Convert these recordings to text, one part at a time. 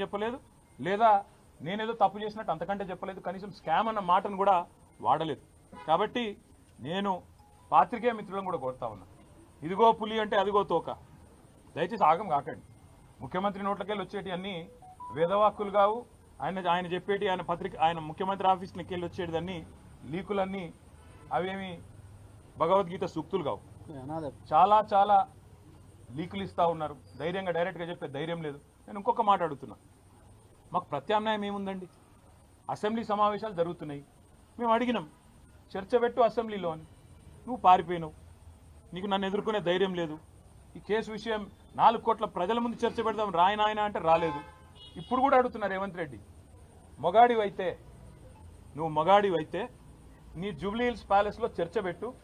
చెప్పలేదు? లేదా నేనేదో తప్పు చేసినట్టు అంతకంటే చెప్పలేదు. కనీసం స్కామ్ అన్న మాటను కూడా వాడలేదు. కాబట్టి నేను పాత్రికేయ మిత్రులను కూడా కోరుతా ఉన్నా. ఇదిగో పులి అంటే అదిగో తోక. దయచేసి ఆగం కాకండి. ముఖ్యమంత్రి నోట్లకెళ్ళి వచ్చేటి అన్ని వేదవాక్కులు కావు. ఆయన ఆయన చెప్పేటి ఆయన పత్రిక ఆయన ముఖ్యమంత్రి ఆఫీస్కి వెళ్ళి వచ్చేటి అన్ని లీకులన్నీ అవేమి భగవద్గీత సూక్తులు కావు. చాలా చాలా లీకులు ఇస్తా ఉన్నారు. ధైర్యంగా డైరెక్ట్గా చెప్పే ధైర్యం లేదు. నేను ఇంకొక మాట అడుగుతున్నా. మాకు ప్రత్యామ్నాయం ఏముందండి? అసెంబ్లీ సమావేశాలు జరుగుతున్నాయి. మేము అడిగినాం చర్చ పెట్టు అసెంబ్లీలో అని. నువ్వు పారిపోయినావు. నీకు నన్ను ఎదుర్కొనే ధైర్యం లేదు. ఈ కేసు విషయం నాలుగు కోట్ల ప్రజల ముందు చర్చ పెడదాం రాయనాయన అంటే రాలేదు. ఇప్పుడు కూడా అడుగుతున్నారు రేవంత్ రెడ్డి. మొగాడివైతే నువ్వు మొగాడివైతే నీ జూబ్లీ హిల్స్ ప్యాలెస్లో చర్చ పెట్టు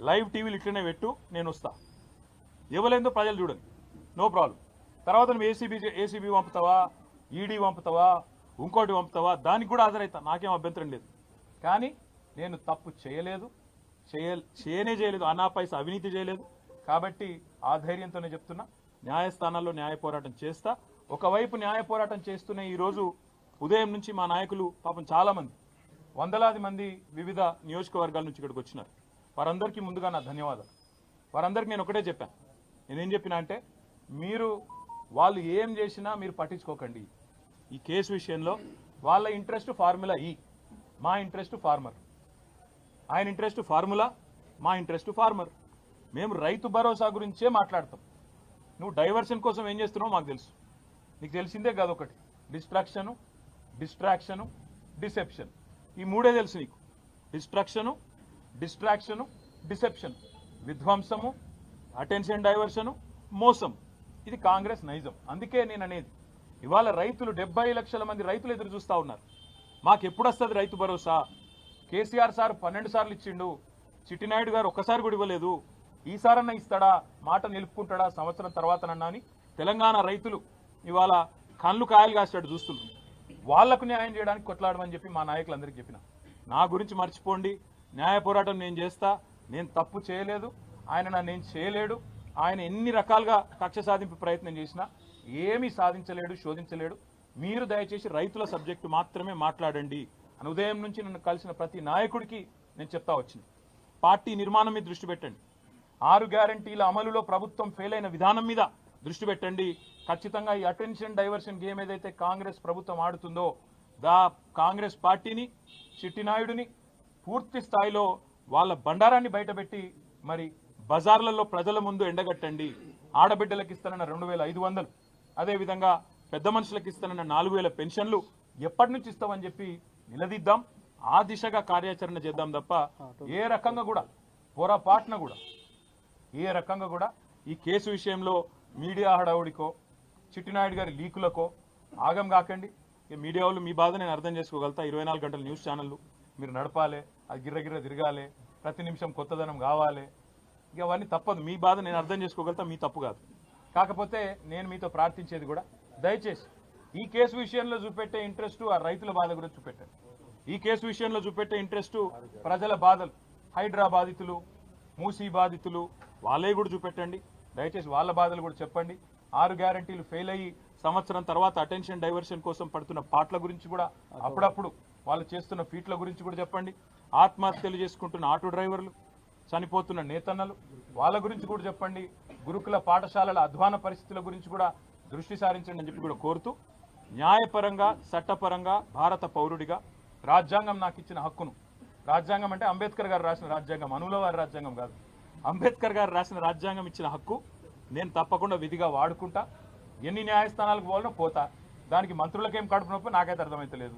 లైవ్ టీవీలు ఇట్లనే పెట్టు నేను వస్తా. ఇవ్వలేందో ప్రజలు చూడండి. No problem. తర్వాత నువ్వు ఏసీబీ ఏసీబీ పంపుతావా? ఈడీ పంపుతావా? ఇంకోటి పంపుతావా? దానికి కూడా హాజరవుతా నాకేం అభ్యంతరం లేదు. కానీ నేను తప్పు చేయలేదు. చేయ చేయనే చేయలేదు. అనా పైసా అవినీతి చేయలేదు. కాబట్టి ఆ ధైర్యంతోనే చెప్తున్నా. న్యాయస్థానాల్లో న్యాయ పోరాటం చేస్తా. ఒకవైపు న్యాయ పోరాటం చేస్తూనే ఈరోజు ఉదయం నుంచి మా నాయకులు పాపం చాలామంది వందలాది మంది వివిధ నియోజకవర్గాల నుంచి ఇక్కడికి వచ్చినారు. వారందరికీ ముందుగా నా ధన్యవాదాలు. వారందరికీ నేను ఒకటే చెప్పాను నేనేం చెప్పినా అంటే మీరు వాళ్ళు ఏం చేసినా మీరు పట్టించుకోకండి. ఈ కేసు విషయంలో వాళ్ళ ఇంట్రెస్ట్ ఫార్ములా ఈ. మా ఇంట్రెస్ట్ ఫార్మర్. ఆయన ఇంట్రెస్ట్ ఫార్ములా మా ఇంట్రెస్ట్ ఫార్మర్. మేము రైతు భరోసా గురించే మాట్లాడతాం. నువ్వు డైవర్షన్ కోసం ఏం చేస్తున్నావు మాకు తెలుసు. నీకు తెలిసిందే కాదు ఒకటి. Distraction distraction deception. ఈ మూడే తెలుసు నీకు. Distraction distraction deception. విధ్వంసము attention diversion మోసం. ఇది కాంగ్రెస్ నైజం. అందుకే నేను అనేది ఇవాళ రైతులు డెబ్బై లక్షల మంది రైతులు ఎదురు చూస్తూ ఉన్నారు. మాకు ఎప్పుడు వస్తుంది రైతు భరోసా? కేసీఆర్ సార్ పన్నెండు సార్లు ఇచ్చిండు. చిట్టినాయుడు గారు ఒక్కసారి కూడా ఇవ్వలేదు. ఈసారన్నా ఇస్తాడా? మాట నిలుపుకుంటాడా? సంవత్సరం తర్వాతనన్నా అని తెలంగాణ రైతులు ఇవాళ కళ్ళు కాయలు కాసాడు చూస్తున్నారు. వాళ్ళకు న్యాయం చేయడానికి కొట్లాడమని చెప్పి మా నాయకులందరికీ చెప్పిన. నా గురించి మర్చిపోండి. న్యాయ పోరాటం నేను చేస్తా. నేను తప్పు చేయలేదు. ఆయన నన్ను నేను చేయలేడు. ఆయన ఎన్ని రకాలుగా కక్ష సాధింపు ప్రయత్నం చేసినా ఏమీ సాధించలేడు శోధించలేడు. మీరు దయచేసి రైతుల సబ్జెక్టు మాత్రమే మాట్లాడండి. అని ఉదయం నుంచి నన్ను కలిసిన ప్రతి నాయకుడికి నేను చెప్తా వచ్చింది. పార్టీ నిర్మాణం మీద దృష్టి పెట్టండి. ఆరు గ్యారంటీల అమలులో ప్రభుత్వం ఫెయిల్ అయిన విధానం మీద దృష్టి పెట్టండి. ఖచ్చితంగా ఈ అటెన్షన్ డైవర్షన్ గేమ్ ఏదైతే కాంగ్రెస్ ప్రభుత్వం ఆడుతుందో దా కాంగ్రెస్ పార్టీని చిట్టినాయుడిని పూర్తి స్థాయిలో వాళ్ళ బండారాన్ని బయటపెట్టి మరి బజార్లలో ప్రజల ముందు ఎండగట్టండి. ఆడబిడ్డలకు ఇస్తానన్న రెండు వేల ఐదు వందలు. అదేవిధంగా పెద్ద మనుషులకు ఇస్తానన్న నాలుగు వేల పెన్షన్లు ఎప్పటి నుంచి ఇస్తామని చెప్పి నిలదీద్దాం. ఆ దిశగా కార్యాచరణ చేద్దాం తప్ప ఏ రకంగా కూడా పొరపాటున కూడా ఏ రకంగా కూడా ఈ కేసు విషయంలో మీడియా హడావుడికో చిట్టినాయుడు గారి లీకులకో ఆగం కాకండి. ఈ మీడియా వాళ్ళు మీ బాధ నేను అర్థం చేసుకోగలుగుతా. ఇరవై నాలుగు గంటల న్యూస్ ఛానళ్ళు మీరు నడపాలి అది గిర్ర గిర్ర తిరగాలి ప్రతి నిమిషం కొత్తదనం కావాలి ఇక అవన్నీ తప్పదు. మీ బాధ నేను అర్థం చేసుకోగలుగుతా మీ తప్పు కాదు. కాకపోతే నేను మీతో ప్రార్థించేది కూడా దయచేసి ఈ కేసు విషయంలో చూపెట్టే ఇంట్రెస్ట్ ఆ రైతుల బాధ గురించి చూపెట్టండి. ఈ కేసు విషయంలో చూపెట్టే ఇంట్రెస్ట్ ప్రజల బాధలు హైడ్రా బాధితులు మూసీ బాధితులు వాళ్ళే కూడా చూపెట్టండి. దయచేసి వాళ్ళ బాధలు కూడా చెప్పండి. ఆరు గ్యారంటీలు ఫెయిల్ అయ్యి సంవత్సరం తర్వాత అటెన్షన్ డైవర్షన్ కోసం పడుతున్న పాటల గురించి కూడా అప్పుడప్పుడు వాళ్ళు చేస్తున్న ఫీట్ల గురించి కూడా చెప్పండి. ఆత్మహత్యలు చేసుకుంటున్న ఆటో డ్రైవర్లు చనిపోతున్న నేతన్నలు వాళ్ళ గురించి కూడా చెప్పండి. గురుకుల పాఠశాలల అధ్వాన పరిస్థితుల గురించి కూడా దృష్టి సారించండి అని చెప్పి కూడా కోరుతూ న్యాయపరంగా చట్టపరంగా భారత పౌరుడిగా రాజ్యాంగం నాకు ఇచ్చిన హక్కును రాజ్యాంగం అంటే అంబేద్కర్ గారు రాసిన రాజ్యాంగం అనువుల వారి రాజ్యాంగం కాదు. అంబేద్కర్ గారు రాసిన రాజ్యాంగం ఇచ్చిన హక్కు నేను తప్పకుండా విధిగా వాడుకుంటా. ఎన్ని న్యాయస్థానాలకు పోవాలనో పోతా. దానికి మంత్రులకేం కడుపు నొప్పి? నాకైతే అర్థమైతలేదు.